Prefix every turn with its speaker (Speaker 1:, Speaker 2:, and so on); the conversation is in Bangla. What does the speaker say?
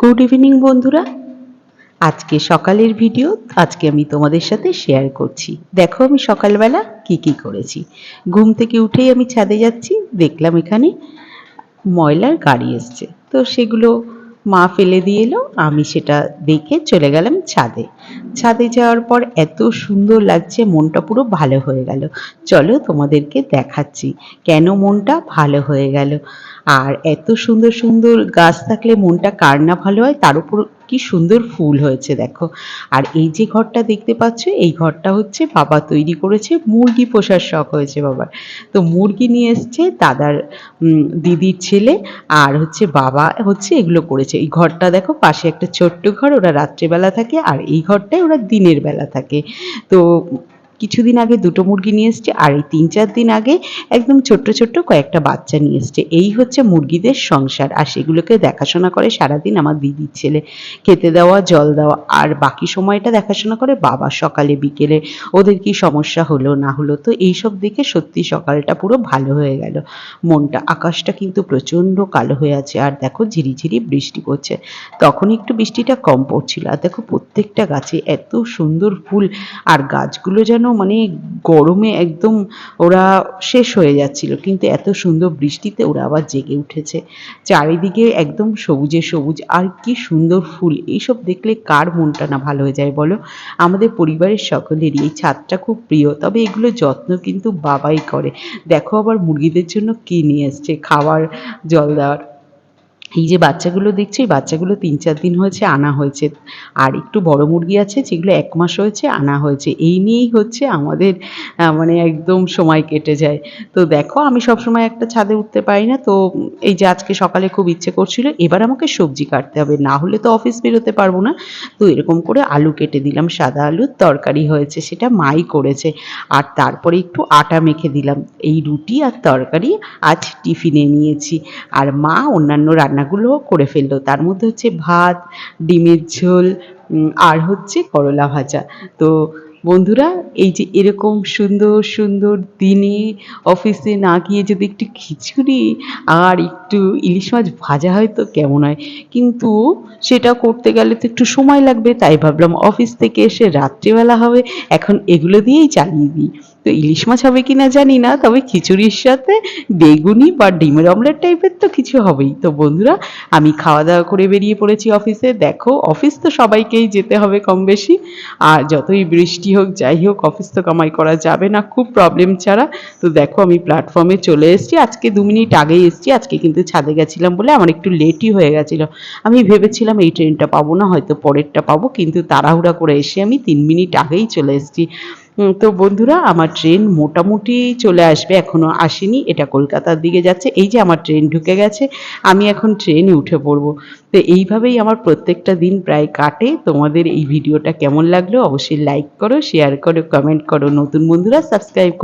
Speaker 1: গুড ইভিনিং বন্ধুরা। আজকে সকালের ভিডিও, আজকে আমি তোমাদের সাথে শেয়ার করছি। দেখো আমি সকালবেলা কি কি করেছি। ঘুম থেকে উঠেই আমি ছাদে যাচ্ছি, দেখলাম এখানে ময়লার গাড়ি এসছে। তো সেগুলো মা ফেলে দিয়ে এলো, আমি সেটা দেখে চলে গেলাম ছাদে। ছাদে যাওয়ার পর এত সুন্দর লাগছে, মনটা পুরো ভালো হয়ে গেল। চলো তোমাদেরকে দেখাচ্ছি কেন মনটা ভালো হয়ে গেল। আর এত সুন্দর সুন্দর গাছ থাকলে মনটা কার না ভালো হয়, তার উপর কি সুন্দর ফুল হয়েছে, দেখো। আর এই যে ঘরটা দেখতে পাচ্ছ, এই ঘরটা হচ্ছে বাবা তৈরি করেছে, মুরগি পোষার শখ হয়েছে বাবার। তো মুরগি নিয়ে এসছে দাদার দিদির ছেলে, আর হচ্ছে বাবা হচ্ছে এগুলো করেছে। এই ঘরটা দেখো, পাশে একটা ছোট্ট ঘর, ওরা রাত্রেবেলা থাকে, আর এই ঘরটায় ওরা দিনের বেলা থাকে। তো কিছুদিন আগে দুটো মুরগি নিয়ে এসছে, আর এই তিন চার দিন আগে একদম ছোট্ট ছোট্ট কয়েকটা বাচ্চা নিয়ে এসছে। এই হচ্ছে মুরগিদের সংসার, আর সেগুলোকে দেখাশোনা করে সারাদিন আমার দিদির ছেলে। খেতে দেওয়া, জল দেওয়া, আর বাকি সময়টা দেখাশোনা করে বাবা সকালে, বিকেলে। ওদের কি সমস্যা হলো, না হলো, তো এইসব দেখে সত্যি সকালটা পুরো ভালো হয়ে গেল। মনটা, আকাশটা কিন্তু প্রচণ্ড কালো হয়ে আছে, আর দেখো ঝিরিঝিরি বৃষ্টি পড়ছে। তখন একটু বৃষ্টিটা কম পড়ছিল, আর দেখো প্রত্যেকটা গাছে এত সুন্দর ফুল, আর গাছগুলো যেন মানে গরমে একদম ওরা শেষ হয়ে যাচ্ছিল। কিন্তু এত সুন্দর বৃষ্টিতে ওরা আবার জেগে উঠেছে। চারিদিকে একদম সবুজে সবুজ। আর কি সুন্দর ফুল। এইসব দেখলে কার মনটা না ভালো হয়ে যায় বলো? আমাদের পরিবারের সকলেরই এই ছাদটা খুব প্রিয়। তবে এগুলো যত্ন কিন্তু বাবাই করে। দেখো আবার মুরগিদের জন্য কি নিয়ে এসছে খাবার, জল দেওয়ার। এই যে বাচ্চাগুলো দেখছি বাচ্চাগুলো তিন চার দিন হয়েছে, আনা হয়েছে। আর একটু বড় মুরগি আছে, যেগুলো এক মাস হয়েছে, আনা হয়েছে। এই নিয়েই হচ্ছে আমাদের মানে একদম সময় কেটে যায়। তো দেখো, আমি সব সময় একটা ছাদে উঠতে পারি না। তো এই যে আজকে সকালে খুব ইচ্ছে করছিল, এবার আমাকে সবজি কাটতে হবে। না হলে তো অফিস বেরোতে পারব না। তো এরকম করে আলু কেটে দিলাম, সাদা আলুর তরকারি হয়েছে, সেটা মাই করেছে। আর তারপরে একটু আটা মেখে দিলাম। এই রুটি আর তরকারি আজ টিফিনে নিয়েছি। আর মা অন্যান্য রান্নাগুলো করে ফেলল। তার মধ্যে হচ্ছে ভাত, ডিমের ঝোল আর হচ্ছে করলা ভাজা। তো বন্ধুরা, এই যে এরকম সুন্দর সুন্দর দিনে অফিসে না গিয়ে যদি একটু খিচুড়ি আর একটু ইলিশ মাছ ভাজা হয় তো কেমন হয়? কিন্তু সেটা করতে গেলে তো একটু সময় লাগবে। তাই ভাবলাম অফিস থেকে এসে রাত্রিবেলা হবে। এখন এগুলো দিয়েই চালিয়ে দিই। তো ইলিশ মাছ হবে কিনা জানি না, তবে খিচুড়ির সাথে বেগুনি বা ডিমের অমলেট টাইপের তো কিছু হবেই। তো বন্ধুরা, আমি খাওয়া দাওয়া করে বেরিয়ে পড়েছি অফিসে। দেখো, অফিস তো সবাইকেই যেতে হবে কম বেশি। আর যতই বৃষ্টি হোক, যাই হোক, অফিস তো কামাই করা যাবে না, খুব প্রবলেম ছাড়া। তো দেখো, আমি প্ল্যাটফর্মে চলে এসেছি। আজকে দু মিনিট আগেই এসেছি। আজকে কিন্তু ছাদে গেছিলাম বলে আমার একটু লেটই হয়ে গেছিল। আমি ভেবেছিলাম এই ট্রেনটা পাবো না, হয়তো পরেরটা পাবো। কিন্তু তাড়াহুড়া করে এসে আমি তিন মিনিট আগেই চলে এসেছি। তো বন্ধুরা, আমার ট্রেন মোটামুটি চলে আসবে, এখনও আসেনি, এটা কলকাতার দিকে যাচ্ছে, এই যে আমার ট্রেন ঢুকে গেছে, আমি এখন ট্রেনে উঠে পড়ব। তো এইভাবেই আমার প্রত্যেকটা দিন প্রায় কাটে, তোমাদের এই ভিডিওটা কেমন লাগল অবশ্যই লাইক করো শেয়ার করো কমেন্ট করো, নতুন বন্ধুরা সাবস্ক্রাইব